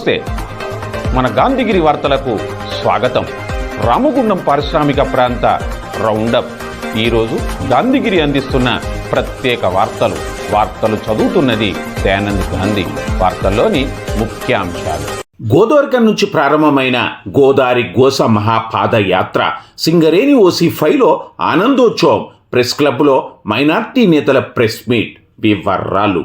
నమస్తే. మన గాంధీగిరి వార్తలకు స్వాగతం. రామగుండం పారిశ్రామిక ప్రాంత రౌండప్. ఈరోజు గాంధీగిరి అందిస్తున్న ప్రత్యేక వార్తలు. వార్తలు చదువుతున్నది దయానంద్ గాంధీ. వార్తల్లోని ముఖ్యాంశాలు. గోదావరికం నుంచి ప్రారంభమైన గోదారి గోస మహాపాదయాత్ర సింగరేణి ఓసి ఫైవ్లో ఆనందోత్సవం ప్రెస్ క్లబ్లో మైనార్టీ నేతల ప్రెస్ మీట్ వివరాలు.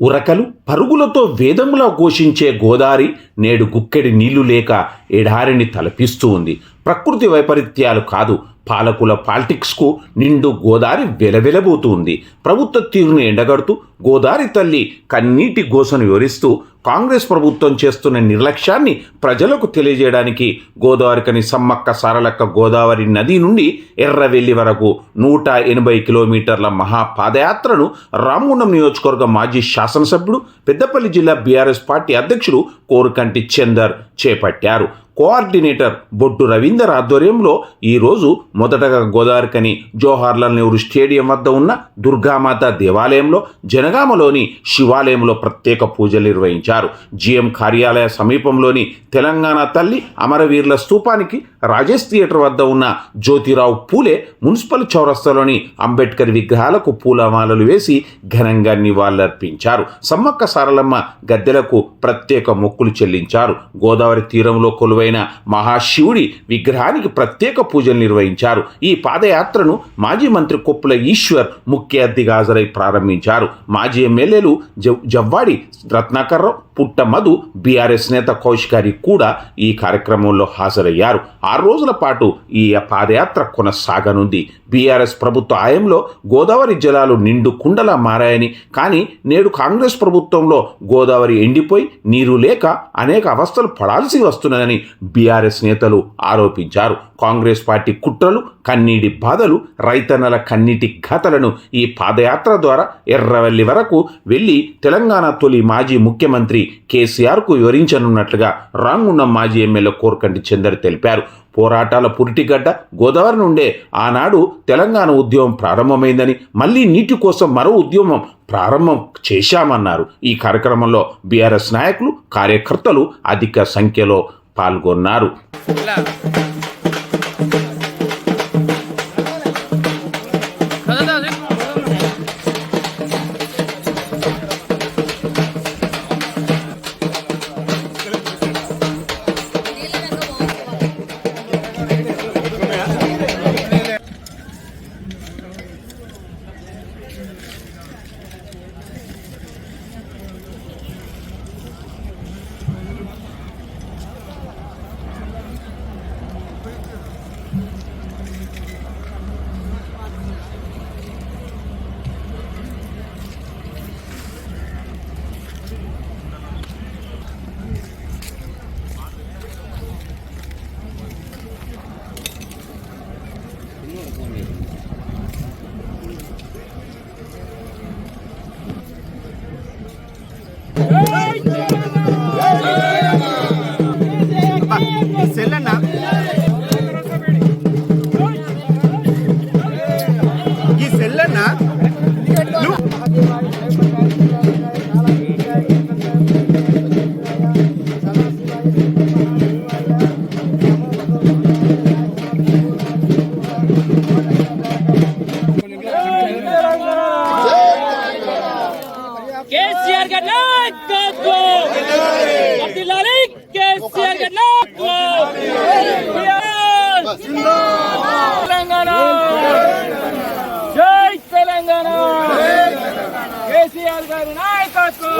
ఉరకలు పరుగులతో వేదంలో ఘోషించే గోదారి నేడు గుక్కెడి నీళ్ళు లేక ఎడారిని తలపిస్తూ ఉంది. ప్రకృతి వైపరీత్యాలు కాదు పాలకుల పాలిటిక్స్కు నిండు గోదారి వెలవెలబోతుంది ప్రభుత్వ తీరును ఎండగడుతూ గోదారి తల్లి కన్నీటి గోసను వివరిస్తూ కాంగ్రెస్ ప్రభుత్వం చేస్తున్న నిర్లక్ష్యాన్ని ప్రజలకు తెలియజేయడానికి గోదావరికని సమ్మక్క సారలక్క గోదావరి నది నుండి ఎర్రవెల్లి వరకు నూట ఎనభై కిలోమీటర్ల మహాపాదయాత్రను రామగుండం నియోజకవర్గ మాజీ శాసనసభ్యుడు పెద్దపల్లి జిల్లా బీఆర్ఎస్ పార్టీ అధ్యక్షుడు కోరుకంటి చందర్ చేపట్టారు. కోఆర్డినేటర్ బొడ్డు రవీందర్ ఆధ్వర్యంలో ఈరోజు మొదటగా గోదావరికని జవహర్లాల్ నెహ్రూ స్టేడియం వద్ద ఉన్న దుర్గామాత దేవాలయంలో జనగామలోని శివాలయంలో ప్రత్యేక పూజలు నిర్వహించారు. జీఎం కార్యాలయ సమీపంలోని తెలంగాణ తల్లి అమరవీరుల స్థూపానికి రాజేష్ థియేటర్ వద్ద ఉన్న జ్యోతిరావు పూలే మున్సిపల్ చౌరస్తాలోని అంబేద్కర్ విగ్రహాలకు పూలమాలలు వేసి ఘనంగా నివాళులర్పించారు. సమ్మక్క సారలమ్మ గద్దెలకు ప్రత్యేక మొక్కులు చెల్లించారు. గోదావరి తీరంలో కొలువైన మహాశివుడి విగ్రహానికి ప్రత్యేక పూజలు నిర్వహించారు. ఈ పాదయాత్రను మాజీ మంత్రి కొప్పుల ఈశ్వర్ ముఖ్య అతిథిగా హాజరై ప్రారంభించారు. మాజీ ఎమ్మెల్యేలు జవ్- జవ్వాడి రత్నాకర్రావు పుట్ట మధు బీఆర్ఎస్ నేత కౌశికారి కూడా ఈ కార్యక్రమంలో హాజరయ్యారు. ఆరు రోజుల పాటు ఈ పాదయాత్ర కొనసాగనుంది. బీఆర్ఎస్ ప్రభుత్వ హయాంలో గోదావరి జలాలు నిండు కుండలా మారాయని కానీ నేడు కాంగ్రెస్ ప్రభుత్వంలో గోదావరి ఎండిపోయి నీరు లేక అనేక అవస్థలు పడాల్సి వస్తున్నదని బీఆర్ఎస్ నేతలు ఆరోపించారు. కాంగ్రెస్ పార్టీ కుట్రలు కన్నీటి బాధలు రైతన్నల కన్నీటి ఘతలను ఈ పాదయాత్ర ద్వారా ఎర్రవల్లి వరకు వెళ్ళి తెలంగాణ తొలి మాజీ ముఖ్యమంత్రి కేసీఆర్కు వివరించనున్నట్లుగా రాంగున్న మాజీ ఎమ్మెల్యే కోరకంటి చందర్ తెలిపారు. పోరాటాల పురిటిగడ్డ గోదావరి నుండే ఆనాడు తెలంగాణ ఉద్యమం ప్రారంభమైందని మళ్ళీ నీటి కోసం మరో ఉద్యమం ప్రారంభం చేశామన్నారు. ఈ కార్యక్రమంలో బీఆర్ఎస్ నాయకులు కార్యకర్తలు అధిక సంఖ్యలో పాల్గొన్నారు. వినాయకకు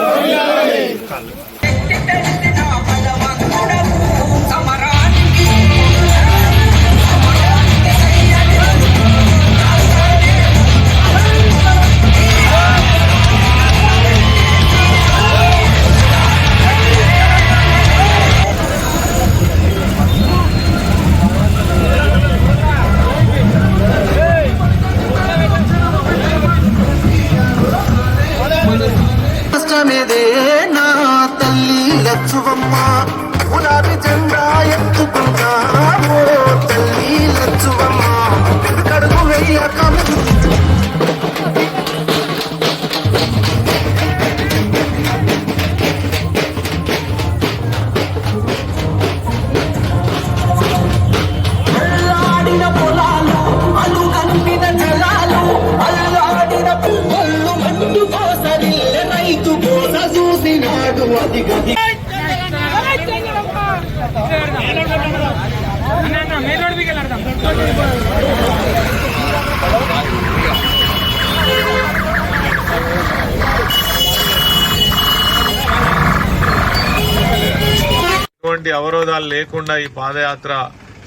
ఎటువంటి లేకుండా ఈ పాదయాత్ర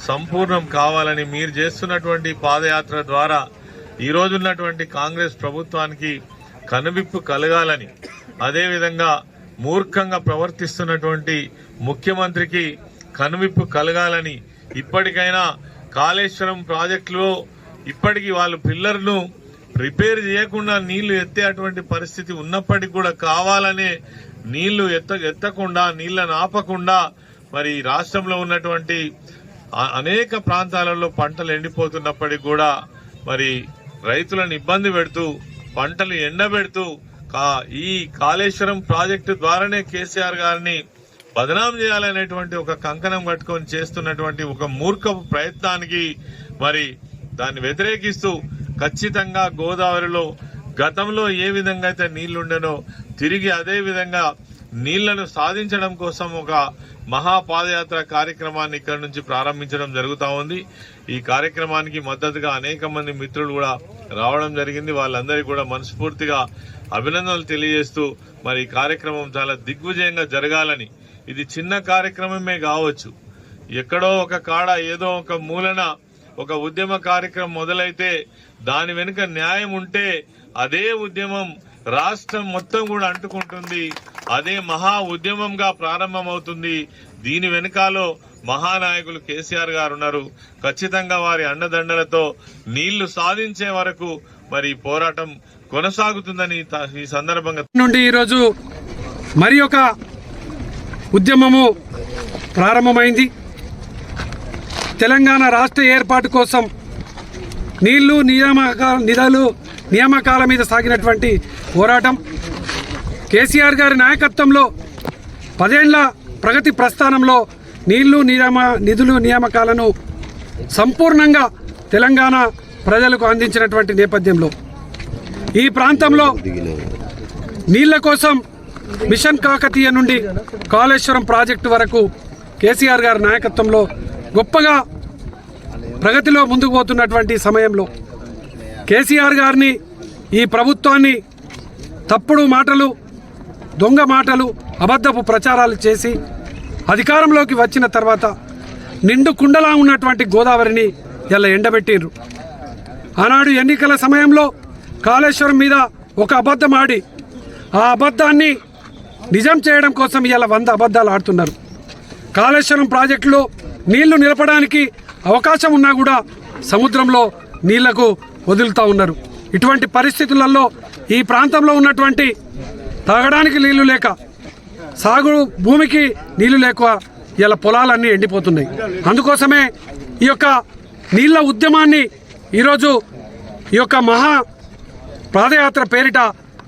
సంపూర్ణం కావాలని మీరు చేస్తున్నటువంటి పాదయాత్ర ద్వారా ఈ రోజున్నటువంటి కాంగ్రెస్ ప్రభుత్వానికి కనువిప్పు కలగాలని అదేవిధంగా మూర్ఖంగా ప్రవర్తిస్తున్నటువంటి ముఖ్యమంత్రికి కనువిప్పు కలగాలని ఇప్పటికైనా కాళేశ్వరం ప్రాజెక్టులో ఇప్పటికీ వాళ్ళు పిల్లర్ను రిపేర్ చేయకుండా నీళ్ళు ఎత్తేటువంటి పరిస్థితి ఉన్నప్పటికీ కూడా కావాలనే నీళ్ళు ఎత్త ఎత్తకుండా నీళ్ళను ఆపకుండా మరి రాష్ట్రంలో ఉన్నటువంటి అనేక ప్రాంతాలలో పంటలు ఎండిపోతున్నప్పటికీ కూడా మరి రైతులను ఇబ్బంది పెడుతూ పంటలు ఎండబెడుతూ కా- ఈ కాళేశ్వరం ప్రాజెక్టు ద్వారానే కేసీఆర్ గారిని బదనాం చేయాలనేటువంటి ఒక కంకణం కట్టుకొని చేస్తున్నటువంటి ఒక మూర్ఖపు ప్రయత్నానికి మరి దాన్ని వ్యతిరేకిస్తూ ఖచ్చితంగా గోదావరిలో గతంలో ఏ విధంగా అయితే నీళ్ళుండెనో తిరిగి అదే విధంగా నీళ్ళను సాధించడం కోసం ఒక మహాపాదయాత్ర కార్యక్రమాన్ని ఇక్కడ నుంచి ప్రారంభించడం జరుగుతూ ఉంది. ఈ కార్యక్రమానికి మద్దతుగా అనేక మంది మిత్రులు కూడా రావడం జరిగింది. వాళ్ళందరికీ కూడా మనస్ఫూర్తిగా అభినందనలు తెలియజేస్తూ మరి ఈ కార్యక్రమం చాలా దిగ్విజయంగా జరగాలని. ఇది చిన్న కార్యక్రమమే కావచ్చు. ఎక్కడో ఒక కాడ ఏదో ఒక మూలన ఒక ఉద్యమ కార్యక్రమం మొదలైతే దాని వెనుక న్యాయం ఉంటే అదే ఉద్యమం రాష్ట్రం మొత్తం కూడా అంటుకుంటుంది. అదే మహా ఉద్యమంగా ప్రారంభమవుతుంది. దీని వెనుకాలో మహానాయకులు కేసీఆర్ గారు ఉన్నారు. ఖచ్చితంగా వారి అండదండలతో నీళ్ళు సాధించే వరకు మరి పోరాటం కొనసాగుతుందని ఈ సందర్భంగా నుండి ఈరోజు మరి ఒక ఉద్యమము ప్రారంభమైంది. తెలంగాణ రాష్ట్ర ఏర్పాటు కోసం నీళ్ళు నియామక నిధులు నియామకాల మీద సాగినటువంటి పోరాటం. కేసీఆర్ గారి నాయకత్వంలో పదేళ్ళ ప్రగతి ప్రస్థానంలో నీళ్ళు నియామ నిధులు నియామకాలను సంపూర్ణంగా తెలంగాణ ప్రజలకు అందించినటువంటి నేపథ్యంలో ఈ ప్రాంతంలో నీళ్ళ కోసం మిషన్ కాకతీయ నుండి కాళేశ్వరం ప్రాజెక్టు వరకు కేసీఆర్ గారి నాయకత్వంలో గొప్పగా ప్రగతిలో ముందుకు పోతున్నటువంటి సమయంలో కేసీఆర్ గారిని ఈ ప్రభుత్వాన్ని తప్పుడు మాటలు దొంగ మాటలు అబద్ధపు ప్రచారాలు చేసి అధికారంలోకి వచ్చిన తర్వాత నిండు కుండలా ఉన్నటువంటి గోదావరిని ఇలా ఎండబెట్టిండ్రు. ఆనాడు ఎన్నికల సమయంలో కాళేశ్వరం మీద ఒక అబద్ధం ఆడి ఆ అబద్ధాన్ని నిజం చేయడం కోసం ఇలా వంద అబద్ధాలు ఆడుతున్నారు. కాళేశ్వరం ప్రాజెక్టులో నీళ్ళు నిలపడానికి అవకాశం ఉన్నా కూడా సముద్రంలో నీళ్ళకు వదులుతూ ఉన్నారు. ఇటువంటి పరిస్థితులలో ఈ ప్రాంతంలో ఉన్నటువంటి తాగడానికి నీళ్ళు లేక సాగు భూమికి నీళ్ళు లేక ఇలా పొలాలన్నీ ఎండిపోతున్నాయి. అందుకోసమే ఈ యొక్క నీళ్ళ ఉద్యమాన్ని ఈరోజు ఈ యొక్క మహా పాదయాత్ర పేరిట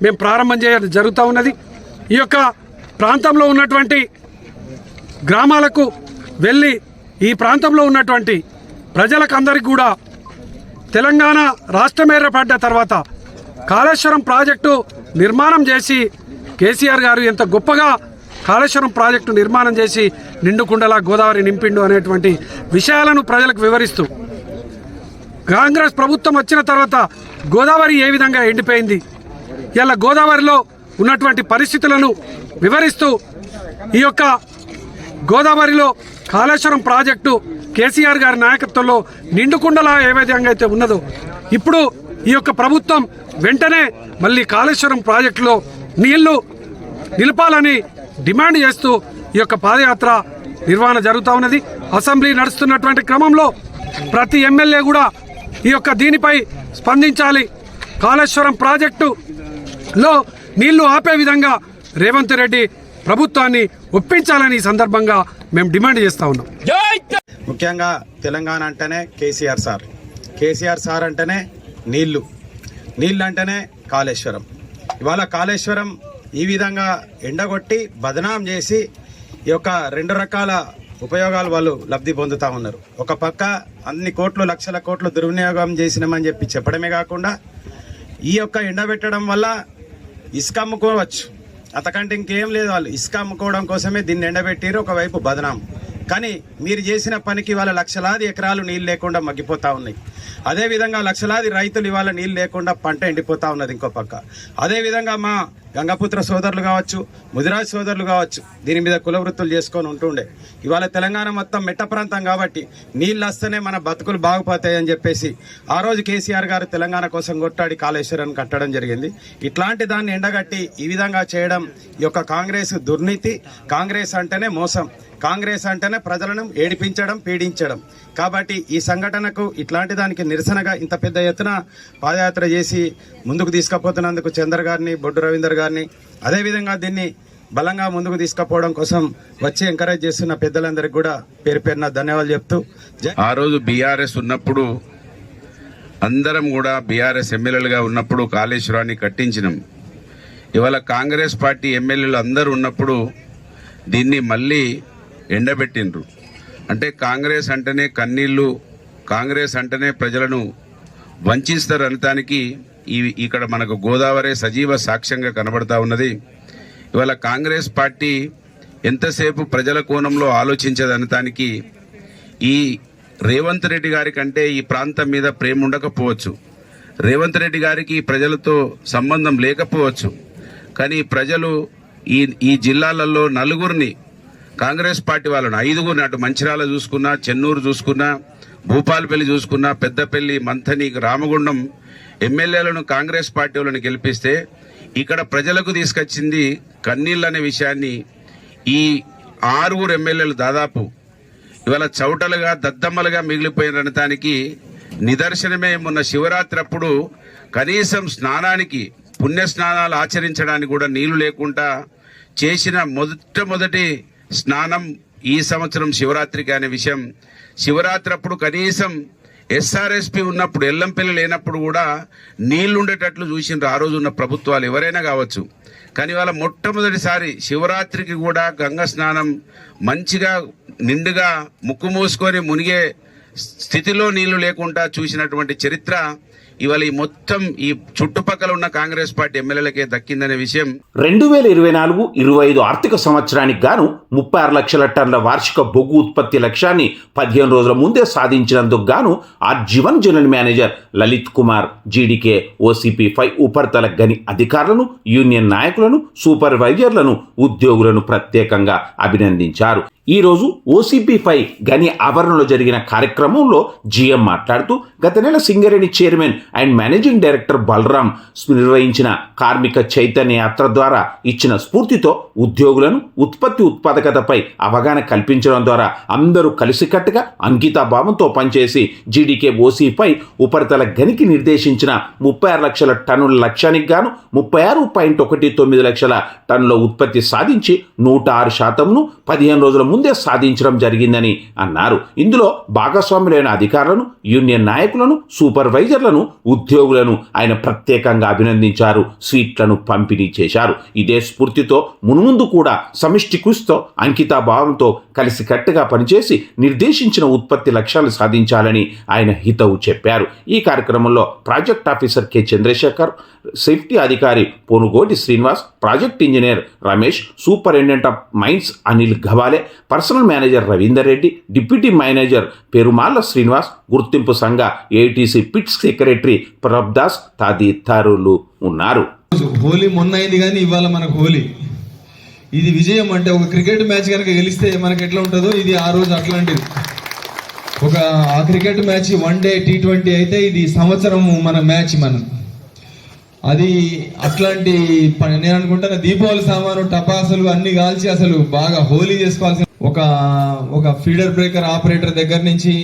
మేము ప్రారంభం చేయడం జరుగుతూ ఉన్నది. ఈ యొక్క ప్రాంతంలో ఉన్నటువంటి గ్రామాలకు వెళ్ళి ఈ ప్రాంతంలో ఉన్నటువంటి ప్రజలకు అందరికీ కూడా తెలంగాణ రాష్ట్రం ఏర్పడ్డ తర్వాత కాళేశ్వరం ప్రాజెక్టు నిర్మాణం చేసి కేసీఆర్ గారు ఎంత గొప్పగా కాళేశ్వరం ప్రాజెక్టు నిర్మాణం చేసి నిండుకుండలా గోదావరి నింపిండు అనేటువంటి విషయాలను ప్రజలకు వివరిస్తూ కాంగ్రెస్ ప్రభుత్వం వచ్చిన తర్వాత గోదావరి ఏ విధంగా ఎండిపోయింది ఇలా గోదావరిలో ఉన్నటువంటి పరిస్థితులను వివరిస్తూ ఈ యొక్క గోదావరిలో కాళేశ్వరం ప్రాజెక్టు కేసీఆర్ గారి నాయకత్వంలో నిండుకుండలా ఏ విధంగా అయితే ఉన్నదో ఇప్పుడు ఈ యొక్క ప్రభుత్వం వెంటనే మళ్ళీ కాళేశ్వరం ప్రాజెక్టులో నీళ్ళు నిలపాలని డిమాండ్ చేస్తూ ఈ యొక్క పాదయాత్ర నిర్వహణ జరుగుతూ ఉన్నది. అసెంబ్లీ నడుస్తున్నటువంటి క్రమంలో ప్రతి ఎమ్మెల్యే కూడా ఈ యొక్క దీనిపై స్పందించాలి. కాళేశ్వరం ప్రాజెక్టులో నీళ్ళు ఆపే విధంగా రేవంత్ రెడ్డి ప్రభుత్వాన్ని ఒప్పించాలని ఈ సందర్భంగా మేము డిమాండ్ చేస్తా ఉన్నాం. ముఖ్యంగా తెలంగాణ అంటేనే కేసీఆర్ సార్. కేసీఆర్ సార్ అంటేనే నీళ్ళు. నీళ్ళు అంటేనే కాళేశ్వరం. ఇవాళ కాళేశ్వరం ఈ విధంగా ఎండగొట్టి బదనాం చేసి ఈ యొక్క రెండు రకాల ఉపయోగాలు వాళ్ళు లబ్ధి పొందుతూ ఉన్నారు. ఒక పక్క అన్ని కోట్లు లక్షల కోట్లు దుర్వినియోగం చేసినామని చెప్పి చెప్పడమే కాకుండా ఈ యొక్క ఎండబెట్టడం వల్ల ఇసుక అమ్ముకోవచ్చు. అంతకంటే ఇంకేం లేదు వాళ్ళు. ఇసుక అమ్ముకోవడం కోసమే దీన్ని ఎండబెట్టిరు ఒకవైపు బదనాం. కానీ మీరు చేసిన పనికి వాళ్ళ లక్షలాది ఎకరాలు నీళ్ళు లేకుండా మగ్గిపోతూ ఉన్నాయి. అదేవిధంగా లక్షలాది రైతులు ఇవాళ నీళ్ళు లేకుండా పంట ఎండిపోతా ఉన్నది ఇంకో పక్క. అదేవిధంగా మా గంగపుత్ర సోదరులు కావచ్చు ముదిరాజ్ సోదరులు కావచ్చు దీని మీద కులవృత్తులు చేసుకొని ఉంటుండే. ఇవాళ తెలంగాణ మొత్తం మెట్ట ప్రాంతం కాబట్టి నీళ్ళు వస్తేనే మన బతుకులు బాగుపోతాయి అని చెప్పేసి ఆ రోజు కేసీఆర్ గారు తెలంగాణ కోసం కొట్టాడి కాళేశ్వరం కట్టడం జరిగింది. ఇట్లాంటి దాన్ని ఎండగట్టి ఈ విధంగా చేయడం ఈ యొక్క కాంగ్రెస్ దుర్నీతి. కాంగ్రెస్ అంటేనే మోసం. కాంగ్రెస్ అంటేనే ప్రజలను ఏడిపించడం పీడించడం. కాబట్టి ఈ సంఘటనకు ఇట్లాంటి దానికి నిరసనగా ఇంత పెద్ద ఎత్తున పాదయాత్ర చేసి ముందుకు తీసుకుపోతున్నందుకు చంద్ర గారిని బొడ్డు రవీందర్ గారిని అదేవిధంగా దీన్ని బలంగా ముందుకు తీసుకుపోవడం కోసం వచ్చి ఎంకరేజ్ చేస్తున్న పెద్దలందరికీ కూడా పేరు పేరున ధన్యవాదాలు చెప్తూ ఆ రోజు బీఆర్ఎస్ ఉన్నప్పుడు అందరం కూడా బీఆర్ఎస్ ఎమ్మెల్యేలుగా ఉన్నప్పుడు కాళేశ్వరాన్ని కట్టించినాం. ఇవాళ కాంగ్రెస్ పార్టీ ఎమ్మెల్యేలు అందరూ ఉన్నప్పుడు దీన్ని మళ్ళీ ఎండబెట్టిండ్రు. అంటే కాంగ్రెస్ అంటేనే కన్నీళ్ళు కాంగ్రెస్ అంటేనే ప్రజలను వంచిస్తారు అనటానికి ఈ ఇక్కడ మనకు గోదావరి సజీవ సాక్ష్యంగా కనబడతా ఉన్నది. ఇవాళ కాంగ్రెస్ పార్టీ ఎంతసేపు ప్రజల కోణంలో ఆలోచించదనటానికి ఈ రేవంత్ రెడ్డి గారి కంటే ఈ ప్రాంతం మీద ప్రేమ ఉండకపోవచ్చు. రేవంత్ రెడ్డి గారికి ప్రజలతో సంబంధం లేకపోవచ్చు. కానీ ప్రజలు ఈ ఈ జిల్లాలలో నలుగురిని కాంగ్రెస్ పార్టీ వాళ్ళను ఐదుగురు అటు మంచిరాల చూసుకున్నా చెన్నూరు చూసుకున్నా భూపాలపల్లి చూసుకున్నా పెద్దపల్లి మంథని రామగుండం ఎమ్మెల్యేలను కాంగ్రెస్ పార్టీ వాళ్ళని గెలిపిస్తే ఇక్కడ ప్రజలకు తీసుకొచ్చింది కన్నీళ్ళు అనే విషయాన్ని ఈ ఆరుగురు ఎమ్మెల్యేలు దాదాపు ఇవాళ చౌటలుగా దద్దమ్మలుగా మిగిలిపోయినటానికి నిదర్శనమే మొన్న శివరాత్రి అప్పుడు కనీసం స్నానానికి పుణ్య స్నానాలు ఆచరించడానికి కూడా నీళ్ళు లేకుండా చేసిన మొట్టమొదటి స్నానం ఈ సంవత్సరం శివరాత్రికి అనే విషయం. శివరాత్రి అప్పుడు కనీసం ఎస్ఆర్ఎస్పి ఉన్నప్పుడు ఎల్లంపల్లి లేనప్పుడు కూడా నీళ్ళు ఉండేటట్లు చూసిండ్రు ఆ రోజు ఉన్న ప్రభుత్వాలు. ఎవరైనా కావచ్చు. కానీ వాళ్ళ మొట్టమొదటిసారి శివరాత్రికి కూడా గంగ స్నానం మంచిగా నిండుగా ముక్కు మూసుకొని మునిగే స్థితిలో నీళ్ళు లేకుండా చూసినటువంటి చరిత్ర ఇవాళ ఈ మొత్తం ఈ చుట్టుపక్కల ఉన్న కాంగ్రెస్ పార్టీ ఎమ్మెల్యేలకే దక్కిందనే విషయం రెండు వేల ఇరవై నాలుగు ఇరవై ఐదు ఆర్థిక సంవత్సరానికి గాను ముప్పై ఆరు లక్షల టన్నుల వార్షిక బొగ్గు ఉత్పత్తి లక్ష్యాన్ని పదిహేను రోజుల ముందే సాధించినందుకు గాను ఆ Jeevan general manager Lalith Kumar G D K O C P five ఉపరితల గని అధికారులను యూనియన్ నాయకులను సూపర్వైజర్లను ఉద్యోగులను ప్రత్యేకంగా అభినందించారు. ఈ రోజు ఓసీపీ గని ఆవరణలో జరిగిన కార్యక్రమంలో జీఎం మాట్లాడుతూ గత నెల Singareni chairman and managing director Balaram నిర్వహించిన కార్మిక చైతన్య యాత్ర ద్వారా ఇచ్చిన స్ఫూర్తితో ఉద్యోగులను ఉత్పత్తి ఉత్పాదకతపై అవగాహన కల్పించడం ద్వారా అందరూ కలిసికట్టుగా అంకితాభావంతో పనిచేసి జీడీకే ఓసీపై ఉపరితల గనికి నిర్దేశించిన ముప్పై ఆరు లక్షల టన్నుల లక్ష్యానికి గాను ముప్పై ఆరు పాయింట్ ఒకటి తొమ్మిది లక్షల టన్నుల ఉత్పత్తి సాధించి నూట ఆరు శాతంను పదిహేను రోజుల ముందే సాధించడం జరిగిందని అన్నారు. ఇందులో భాగస్వాములైన అధికారులను యూనియన్ నాయకులను సూపర్వైజర్లను ఉద్యోగులను ఆయన ప్రత్యేకంగా అభినందించారు స్వీట్లను పంపిణీ చేశారు. ఇదే స్ఫూర్తితో మున్ముందు కూడా సమిష్టి కృషితో అంకితాభావంతో కలిసికట్టుగా పనిచేసి నిర్దేశించిన ఉత్పత్తి లక్ష్యాలు సాధించాలని ఆయన హితవు చెప్పారు. ఈ కార్యక్రమంలో project officer K. Chandrashekar safety అధికారి Ponugoti Srinivas project engineer Ramesh superintendent of mines Anil Gawale personnel manager Ravinder Reddy deputy manager Perumalla Srinivas గుర్తింపు సంఘ ఏటీసీ పిట్స్ సెక్రటరీ ప్రభదాస్ తదితరులు ఉన్నారు. హోలీ మొన్న అయింది కానీ ఇవాళ మనకు హోలీ. ఇది విజయం అంటే ఒక క్రికెట్ మ్యాచ్ కనుక గెలిస్తే మనకి ఎట్లా ఉంటుందో ఇది ఆ రోజు అట్లాంటిది. ఒక ఆ cricket match one day T twenty అయితే ఇది సంవత్సరం మన మ్యాచ్ మనం. అది అట్లాంటి పని నేను అనుకుంటాను దీపావళి సామాను టపాసులు అన్ని కాల్చి అసలు బాగా హోలీ చేసుకోవాల్సిన ఒక ఒక ఫీడర్ బ్రేకర్ ఆపరేటర్ దగ్గర నుంచి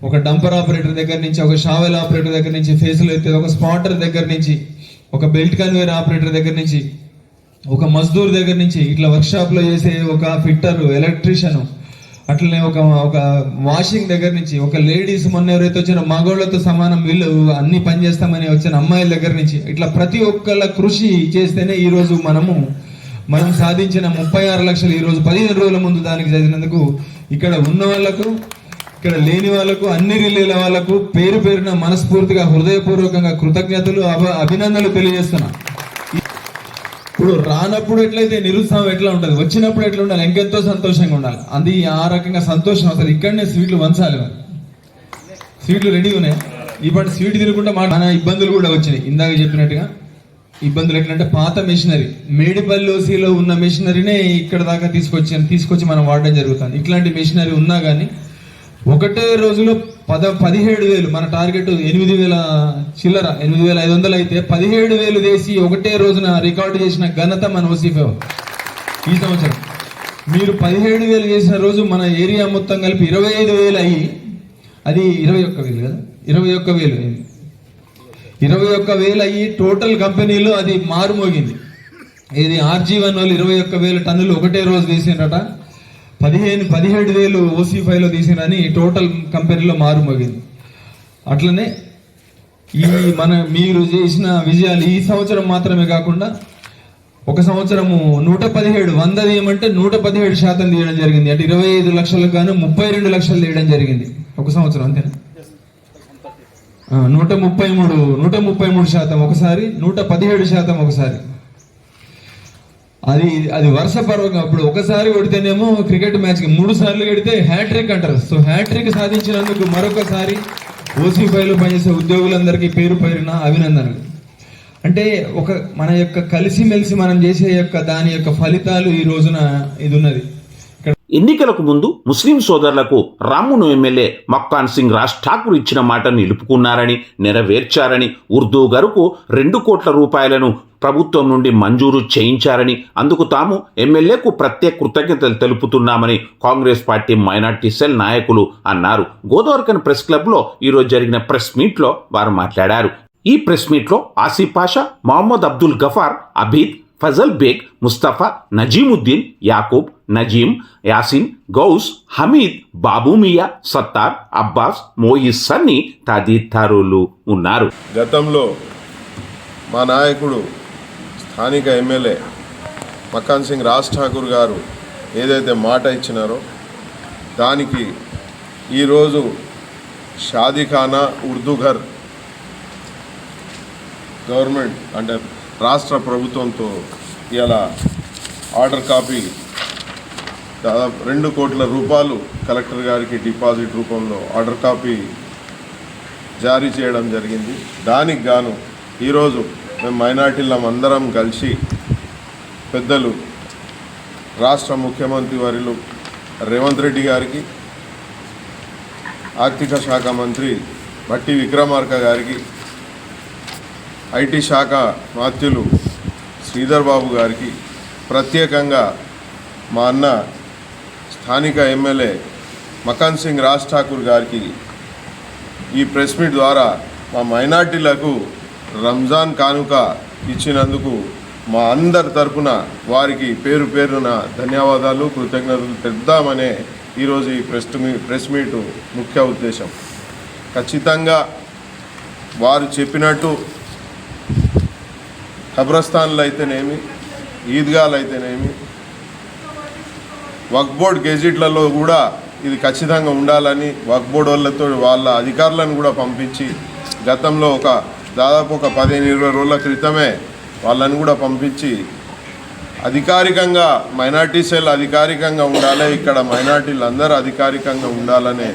ఒక డంపర్ ఆపరేటర్ దగ్గర నుంచి ఒక షావెల్ ఆపరేటర్ దగ్గర నుంచి ఫేసులు ఎత్తే ఒక స్పాటర్ దగ్గర నుంచి ఒక బెల్ట్ కన్వేర్ ఆపరేటర్ దగ్గర నుంచి ఒక మజ్దూర్ దగ్గర నుంచి ఇట్లా వర్క్షాప్లో చేసే ఒక ఫిట్టర్ ఎలక్ట్రీషియన్ అట్లనే ఒక ఒక వాషింగ్ దగ్గర నుంచి ఒక లేడీస్ మొన్న ఎవరైతే వచ్చిన మగవాళ్ళతో సమానం వీళ్ళు అన్ని పని చేస్తామని వచ్చిన అమ్మాయిల దగ్గర నుంచి ఇట్లా ప్రతి ఒక్కళ్ళ కృషి చేస్తేనే ఈరోజు మనము మనం సాధించిన ముప్పై ఆరు లక్షలు ఈ రోజు పదిహేను రోజుల ముందు దానికి చదివినందుకు ఇక్కడ ఉన్న వాళ్ళకు ఇక్కడ లేని వాళ్ళకు అన్ని రిలీల వాళ్ళకు పేరు పేరున మనస్ఫూర్తిగా హృదయపూర్వకంగా కృతజ్ఞతలు అభ- అభినందనలు తెలియజేస్తున్నా. ఇప్పుడు రానప్పుడు ఎట్లయితే నిరుత్సాహం ఎట్లా ఉంటుంది? వచ్చినప్పుడు ఎట్లా ఉండాలి? ఇంకెంతో సంతోషంగా ఉండాలి. అది ఆ రకంగా సంతోషం అసలు ఇక్కడనే స్వీట్లు వంచాలి మరి. స్వీట్లు రెడీ ఉన్నాయి. ఇప్పుడు స్వీట్ తినకుండా మా మన ఇబ్బందులు కూడా వచ్చినాయి. ఇందాక చెప్పినట్టుగా ఇబ్బందులు ఎట్లంటే పాత మిషనరీ మేడిపల్లిలో ఉన్న మిషనరీనే ఇక్కడ దాకా తీసుకొచ్చి తీసుకొచ్చి మనం వాడడం జరుగుతుంది. ఇట్లాంటి మిషనరీ ఉన్నా కానీ ఒకటే రోజులో పద పదిహేడు వేలు మన టార్గెట్ ఎనిమిది వేల చిల్లర ఎనిమిది వేల ఐదు వందలు అయితే పదిహేడు వేలు వేసి ఒకటే రోజున రికార్డు చేసిన ఘనత మన ఓసీఫే ఈ సంవత్సరం. మీరు పదిహేడు వేలు చేసిన రోజు మన ఏరియా మొత్తం కలిపి ఇరవై ఐదు వేలు అయ్యి అది ఇరవై ఒక్క వేలు కదా? ఇరవై ఒక్క వేలు అయింది. ఇరవై ఒక్క వేలు అయ్యి టోటల్ కంపెనీలో అది మారుమోగింది. ఇది ఆర్జీ వన్ వాళ్ళు ఇరవై ఒక్క వేల టన్నులు ఒకటే రోజు తీసిండ్రట. పదిహేను పదిహేడు వేలు ఓసీ ఫైవ్లో తీసిరని టోటల్ కంపెనీలో మారుమోగింది. అట్లనే ఈ మన మీరు చేసిన విజయాలు ఈ సంవత్సరం మాత్రమే కాకుండా ఒక సంవత్సరము నూట పదిహేడు వంద తీయమంటే నూట పదిహేడు శాతం తీయడం జరిగింది. అంటే ఇరవై ఐదు లక్షలకు గాను ముప్పై రెండు లక్షలు తీయడం జరిగింది. ఒక సంవత్సరం అంతేనా? నూట ముప్పై మూడు నూట ముప్పై మూడు శాతం ఒకసారి నూట పదిహేడు శాతం ఒకసారి. అది అది వరుస పర్వం అప్పుడు ఒకసారి కొడితేనేమో క్రికెట్ మ్యాచ్కి మూడు సార్లు కొడితే హ్యాట్రిక్ అంటారు. సో హ్యాట్రిక్ సాధించినందుకు మరొకసారి ఓసీ పనిచేసే ఉద్యోగులందరికీ పేరు పేరున అభినందనలు. అంటే ఒక మన యొక్క కలిసిమెలిసి మనం చేసే యొక్క దాని యొక్క ఫలితాలు ఈ రోజున ఇది ఉన్నది. ఎన్నికలకు ముందు ముస్లిం సోదరులకు రామును M L A Makkan Singh Raj Thakur ఇచ్చిన మాట నిలుపుకున్నారని నెరవేర్చారని ఉర్దూ గరుకు రెండు కోట్ల రూపాయలను ప్రభుత్వం నుండి మంజూరు చేయించారని అందుకు తాము ఎమ్మెల్యేకు ప్రత్యేక కృతజ్ఞతలు తెలుపుతున్నామని కాంగ్రెస్ పార్టీ మైనార్టీ సెల్ నాయకులు అన్నారు. గోదావరికన్ ప్రెస్ క్లబ్లో ఈరోజు జరిగిన ప్రెస్ మీట్లో వారు మాట్లాడారు. ఈ ప్రెస్ మీట్లో ఆసిఫ్ పాషా మహమ్మద్ అబ్దుల్ గఫార్ అబీద్ ఫజల్ బేగ్ ముస్తఫా నజీముద్దీన్ యాకూబ్ నజీం యాసిన్ గౌస్ హమీద్ బాబూమియా సత్తార్ అబ్బాస్ మోయిస్ సన్ని తదితరులు ఉన్నారు. గతంలో మా నాయకుడు స్థానిక ఎమ్మెల్యే మకాన్ సింగ్ రాజ్ ఠాకూర్ గారు ఏదైతే మాట ఇచ్చినారో దానికి ఈరోజు షాదీఖానా ఉర్దూఘర్ గవర్నమెంట్ అంటే రాష్ట్ర ప్రభుత్వంతో ఇలా ఆర్డర్ కాపీ దాదాపు రెండు కోట్ల రూపాయలు కలెక్టర్ గారికి డిపాజిట్ రూపంలో ఆర్డర్ కాపీ జారీ చేయడం జరిగింది. దానికి గాను ఈరోజు మేము మైనార్టీలం అందరం కలిసి పెద్దలు రాష్ట్ర ముఖ్యమంత్రి వర్యులు రేవంత్ రెడ్డి గారికి ఆర్థిక శాఖ మంత్రి భట్టి విక్రమార్క గారికి ఐటీ శాఖ మాత్యులు శ్రీధర్ బాబు గారికి ప్రత్యేకంగా మా అన్న స్థానిక ఎమ్మెల్యే మకాన్ సింగ్ రాజ్ ఠాకూర్ గారికి ఈ ప్రెస్ మీట్ ద్వారా మా మైనార్టీలకు రంజాన్ కానుక ఇచ్చినందుకు మా అందరి తరపున వారికి పేరు పేరున ధన్యవాదాలు కృతజ్ఞతలు తెద్దామనే ఈరోజు ఈ ప్రెస్ మీ ప్రెస్ మీట్ ముఖ్య ఉద్దేశం. ఖచ్చితంగా వారు చెప్పినట్టు ఖబ్రస్థాన్లు అయితేనేమి ఈద్గాలు అయితేనేమి వక్ బోర్డ్ గెజిట్లలో కూడా ఇది ఖచ్చితంగా ఉండాలని వక్ బోర్డ్ వాళ్ళతో వాళ్ళ అధికారులను కూడా పంపించి గతంలో ఒక దాదాపు ఒక పదిహేను ఇరవై రోజుల క్రితమే వాళ్ళని కూడా పంపించి అధికారికంగా మైనార్టీ సెల్ అధికారికంగా ఉండాలి ఇక్కడ మైనార్టీలు అందరూ అధికారికంగా ఉండాలనే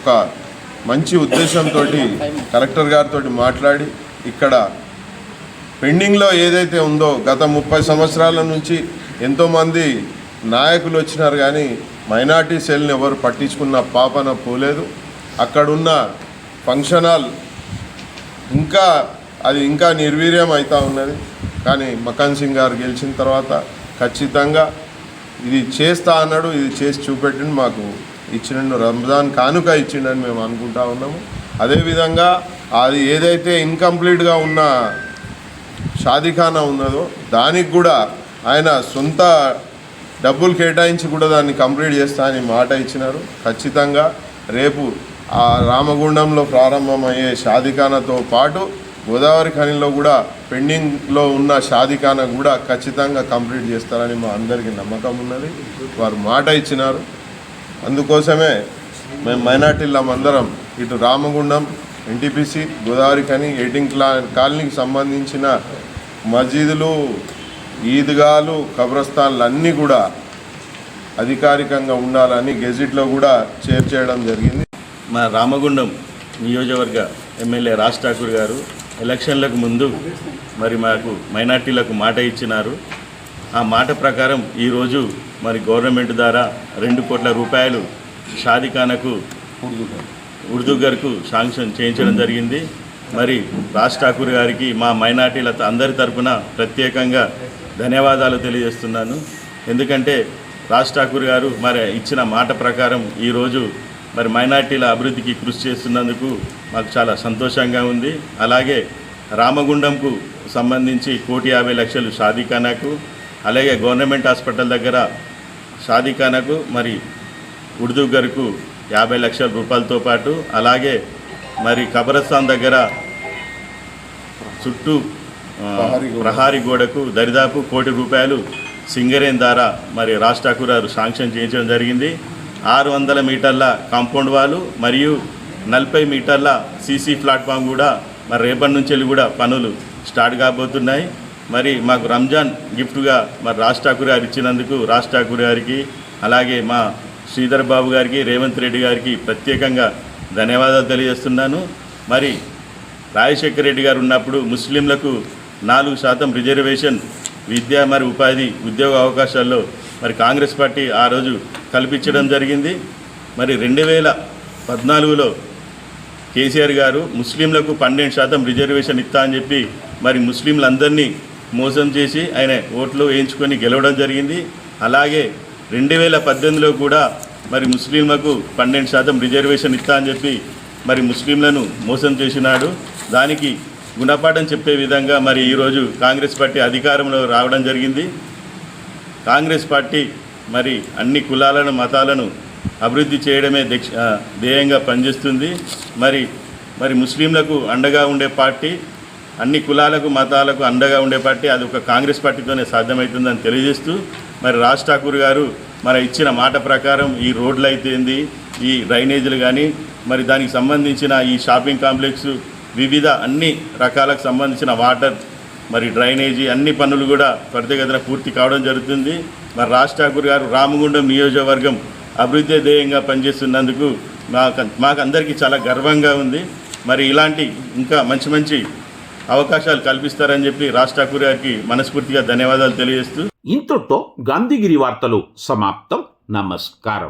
ఒక మంచి ఉద్దేశంతో కలెక్టర్ గారితో మాట్లాడి ఇక్కడ పెండింగ్లో ఏదైతే ఉందో గత ముప్పై సంవత్సరాల నుంచి ఎంతోమంది నాయకులు వచ్చినారు కానీ మైనార్టీ సెల్ని ఎవరు పట్టించుకున్న పాపన పోలేదు. అక్కడున్న ఫంక్షన్ హాల్ ఇంకా అది ఇంకా నిర్వీర్యం అవుతూ ఉన్నది. కానీ మకాన్ సింగ్ గారు గెలిచిన తర్వాత ఖచ్చితంగా ఇది చేస్తా అన్నాడు ఇది చేసి చూపెట్టిండు మాకు ఇచ్చిండు రంజాన్ కానుక ఇచ్చిండని మేము అనుకుంటా ఉన్నాము. అదేవిధంగా అది ఏదైతే ఇన్కంప్లీట్గా ఉన్న షాదీఖానా ఉన్నదో దానికి కూడా ఆయన సొంత డబ్బులు కేటాయించి కూడా దాన్ని కంప్లీట్ చేస్తా అని మాట ఇచ్చినారు. ఖచ్చితంగా రేపు ఆ రామగుండంలో ప్రారంభమయ్యే షాదిఖానాతో పాటు గోదావరి ఖనిలో కూడా పెండింగ్లో ఉన్న షాదిఖానా కూడా ఖచ్చితంగా కంప్లీట్ చేస్తారని మా అందరికీ నమ్మకం ఉన్నది. వారు మాట ఇచ్చినారు. అందుకోసమే మేము మైనార్టీలం అందరం ఇటు రామగుండం ఎన్టీపీసీ గోదావరి ఖని ఎయిటింగ్ క్లా కాలనీకి సంబంధించిన మసీదులు ఈద్గాలు కబ్రస్థాన్లు అన్నీ కూడా అధికారికంగా ఉండాలని గెజిట్లో కూడా చేర్చేయడం జరిగింది. మా రామగుండం నియోజకవర్గ ఎమ్మెల్యే రాజ్ ఠాకూర్ గారు ఎలక్షన్లకు ముందు మరి మాకు మైనార్టీలకు మాట ఇచ్చినారు. ఆ మాట ప్రకారం ఈరోజు మరి గవర్నమెంట్ ద్వారా రెండు కోట్ల రూపాయలు షాదిఖానకు ఉర్దూగర్కు శాంక్షన్ చేయించడం జరిగింది. మరి రాజ్ ఠాకూర్ గారికి మా మైనార్టీల అందరి తరఫున ప్రత్యేకంగా ధన్యవాదాలు తెలియజేస్తున్నాను. ఎందుకంటే రాజ్ ఠాకూర్ గారు మరి ఇచ్చిన మాట ప్రకారం ఈరోజు మరి మైనార్టీల అభివృద్ధికి కృషి చేస్తున్నందుకు మాకు చాలా సంతోషంగా ఉంది. అలాగే రామగుండంకు సంబంధించి కోటి యాభై లక్షలు షాదీఖానాకు అలాగే గవర్నమెంట్ హాస్పిటల్ దగ్గర షాదీఖానాకు మరి ఉర్దూ గారుకు యాభై లక్షల రూపాయలతో పాటు అలాగే మరి కబరస్థాన్ దగ్గర చుట్టూ ప్రహరీ గోడ. ప్రహారీ గోడకు దరిదాపు కోటి రూపాయలు సింగరేన్ ద్వారా మరి రాజ్ ఠాకూర్ గారు శాంక్షన్ చేయించడం జరిగింది ఆరు వందల మీటర్ల కాంపౌండ్ వాలు మరియు నలభై మీటర్ల సీసీ ప్లాట్ఫామ్ కూడా మరి రేపటి నుంచి వెళ్ళి కూడా పనులు స్టార్ట్ కాబోతున్నాయి మరి మాకు రంజాన్ గిఫ్ట్గా మరి రాజ్ ఠాకూర్ గారు ఇచ్చినందుకు రాజ్ ఠాకూర్ గారికి అలాగే మా శ్రీధర్ బాబు గారికి రేవంత్ రెడ్డి గారికి ప్రత్యేకంగా ధన్యవాదాలు తెలియజేస్తున్నాను. మరి రాజశేఖర రెడ్డి గారు ఉన్నప్పుడు ముస్లింలకు నాలుగు శాతం రిజర్వేషన్ విద్య మరి ఉపాధి ఉద్యోగ అవకాశాల్లో మరి కాంగ్రెస్ పార్టీ ఆ రోజు కల్పించడం జరిగింది. మరి రెండు వేల పద్నాలుగులో కేసీఆర్ గారు ముస్లింలకు పన్నెండు శాతం రిజర్వేషన్ ఇస్తా అని చెప్పి మరి ముస్లింలందరినీ మోసం చేసి ఆయన ఓట్లు వేయించుకొని గెలవడం జరిగింది. అలాగే రెండు వేల పద్దెనిమిదిలో కూడా మరి ముస్లింలకు పన్నెండు శాతం రిజర్వేషన్ ఇస్తా అని చెప్పి మరి ముస్లింలను మోసం చేసినాడు. దానికి గుణపాఠం చెప్పే విధంగా మరి ఈరోజు కాంగ్రెస్ పార్టీ అధికారంలో రావడం జరిగింది. కాంగ్రెస్ పార్టీ మరి అన్ని కులాలను మతాలను అభివృద్ధి చేయడమే దక్ష ధ్యేయంగా పనిచేస్తుంది. మరి మరి ముస్లింలకు అండగా ఉండే పార్టీ అన్ని కులాలకు మతాలకు అండగా ఉండే పార్టీ అది ఒక కాంగ్రెస్ పార్టీతోనే సాధ్యమవుతుందని తెలియజేస్తూ మరి రాజ్ ఠాకూర్ గారు మరి ఇచ్చిన మాట ప్రకారం ఈ రోడ్లు అయితేంది ఈ డ్రైనేజీలు కానీ మరి దానికి సంబంధించిన ఈ షాపింగ్ కాంప్లెక్స్ వివిధ అన్ని రకాలకు సంబంధించిన వాటర్ మరి డ్రైనేజీ అన్ని పనులు కూడా త్వరితగతిన పూర్తి కావడం జరుగుతుంది. మరి రాజ్ ఠాకూర్ గారు రామగుండం నియోజకవర్గం అభివృద్ధి ధ్యేయంగా పనిచేస్తున్నందుకు మాకు మాకందరికీ చాలా గర్వంగా ఉంది. మరి ఇలాంటి ఇంకా మంచి మంచి అవకాశాలు కల్పిస్తారని చెప్పి రాజ్ ఠాకూర్ గారికి మనస్ఫూర్తిగా ధన్యవాదాలు తెలియజేస్తూ ఇంతటితో గాంధీగిరి వార్తలు సమాప్తం. నమస్కారం.